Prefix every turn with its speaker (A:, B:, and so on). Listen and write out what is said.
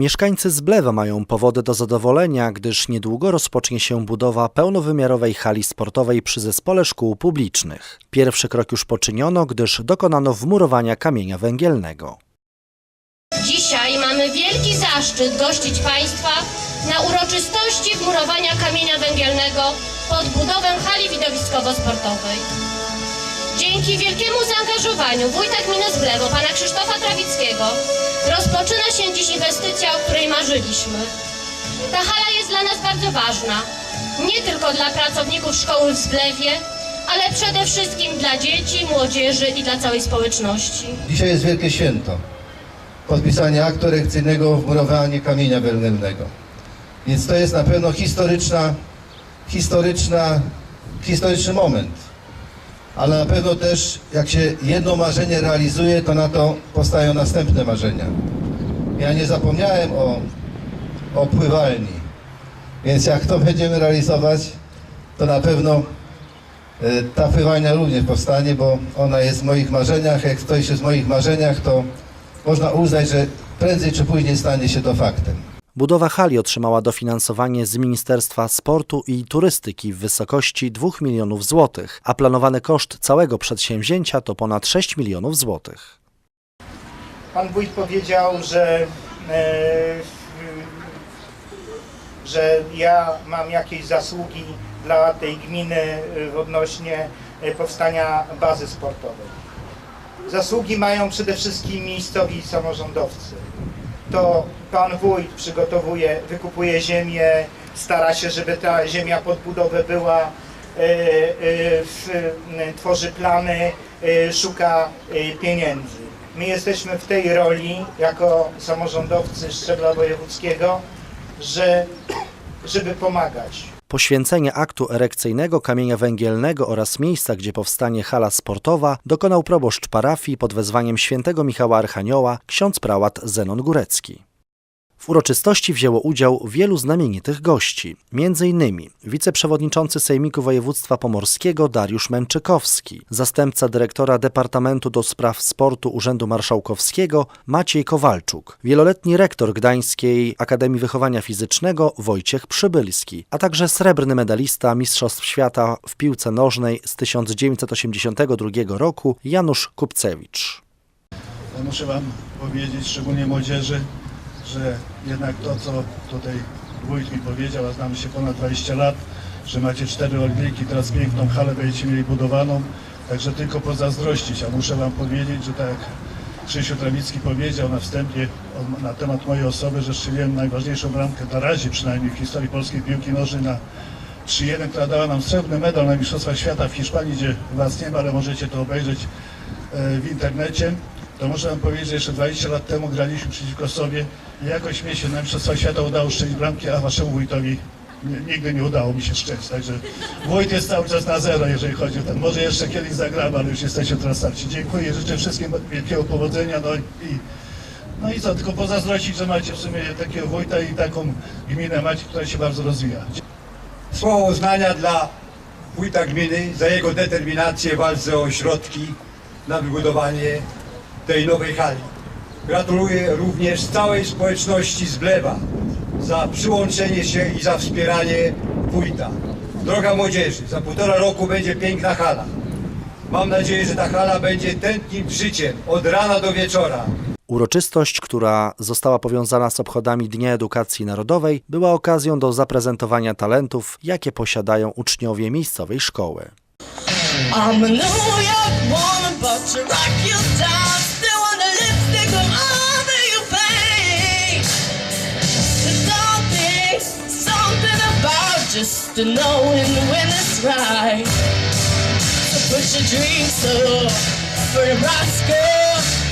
A: Mieszkańcy Zblewa mają powody do zadowolenia, gdyż niedługo rozpocznie się budowa pełnowymiarowej hali sportowej przy zespole szkół publicznych. Pierwszy krok już poczyniono, gdyż dokonano wmurowania kamienia węgielnego.
B: Dzisiaj mamy wielki zaszczyt gościć Państwa na uroczystości wmurowania kamienia węgielnego pod budowę hali widowiskowo-sportowej. Dzięki wielkiemu zaangażowaniu wójta gminy Zblewo, pana Krzysztofa Trawickiego, rozpoczyna się dziś inwestycja, o której marzyliśmy. Ta hala jest dla nas bardzo ważna, nie tylko dla pracowników szkoły w Zblewie, ale przede wszystkim dla dzieci, młodzieży i dla całej społeczności.
C: Dzisiaj jest wielkie święto. Podpisanie aktu erekcyjnego, wmurowanie kamienia węgielnego. Więc to jest na pewno historyczna, historyczna, historyczny moment. Ale na pewno też, jak się jedno marzenie realizuje, to na to powstają następne marzenia. Ja nie zapomniałem o, o pływalni. Więc jak to będziemy realizować, to na pewno E, Ta pływalnia również powstanie, bo ona jest w moich marzeniach. Jak ktoś jest w moich marzeniach, to można uznać, że prędzej czy później stanie się to faktem.
A: Budowa hali otrzymała dofinansowanie z Ministerstwa Sportu i Turystyki w wysokości 2 milionów złotych, a planowany koszt całego przedsięwzięcia to ponad 6 milionów złotych.
D: Pan wójt powiedział, że, e, że ja mam jakieś zasługi dla tej gminy odnośnie e, powstania bazy sportowej. Zasługi mają przede wszystkim miejscowi samorządowcy. To pan wójt przygotowuje, wykupuje ziemię, stara się, żeby ta ziemia pod budowę była, e, e, tworzy plany, e, szuka pieniędzy. My jesteśmy w tej roli jako samorządowcy szczebla wojewódzkiego, że, żeby pomagać.
A: Poświęcenie aktu erekcyjnego kamienia węgielnego oraz miejsca, gdzie powstanie hala sportowa, dokonał proboszcz parafii pod wezwaniem świętego Michała Archanioła, ksiądz prałat Zenon Górecki. W uroczystości wzięło udział wielu znamienitych gości, m.in. wiceprzewodniczący Sejmiku Województwa Pomorskiego Dariusz Męczykowski, zastępca dyrektora Departamentu do Spraw Sportu Urzędu Marszałkowskiego Maciej Kowalczuk, wieloletni rektor Gdańskiej Akademii Wychowania Fizycznego Wojciech Przybylski, a także srebrny medalista Mistrzostw Świata w piłce nożnej z 1982 roku Janusz Kupcewicz.
E: Muszę Wam powiedzieć, szczególnie młodzieży, że jednak to, co tutaj wójt mi powiedział, a znamy się ponad 20 lat, że macie cztery Orliki, teraz piękną halę będziecie mieli budowaną, także tylko pozazdrościć, a muszę Wam powiedzieć, że tak jak Krzysiu Trawicki powiedział na wstępie na temat mojej osoby, że strzeliłem najważniejszą bramkę na razie przynajmniej w historii polskiej piłki nożnej na 3-1, która dała nam srebrny medal na Mistrzostwach Świata w Hiszpanii, gdzie Was nie ma, ale możecie to obejrzeć e, w internecie, to muszę wam powiedzieć, że jeszcze 20 lat temu graliśmy przeciwko sobie jakoś mi się na Mistrzostwach Świata udało strzelić bramki, a waszemu wójtowi nigdy nie udało mi się strzelić. Także wójt jest cały czas na zero, jeżeli chodzi o ten. Może jeszcze kiedyś zagramy, ale już jesteście teraz starci. Dziękuję, życzę wszystkim wielkiego powodzenia. No i, no i co, tylko pozazdrościć, że macie w sumie takiego wójta i taką gminę macie, która się bardzo rozwija.
F: Słowo uznania dla wójta gminy za jego determinację w walce o środki na wybudowanie tej nowej hali. Gratuluję również całej społeczności z Blewa za przyłączenie się i za wspieranie wójta. Droga młodzieży, za półtora roku będzie piękna hala. Mam nadzieję, że ta hala będzie tętnim życiem od rana do wieczora.
A: Uroczystość, która została powiązana z obchodami Dnia Edukacji Narodowej, była okazją do zaprezentowania talentów, jakie posiadają uczniowie miejscowej szkoły.
G: I'm a New York woman, but you rock your time. Just to knowing when it's right. So push your dreams up for Nebraska.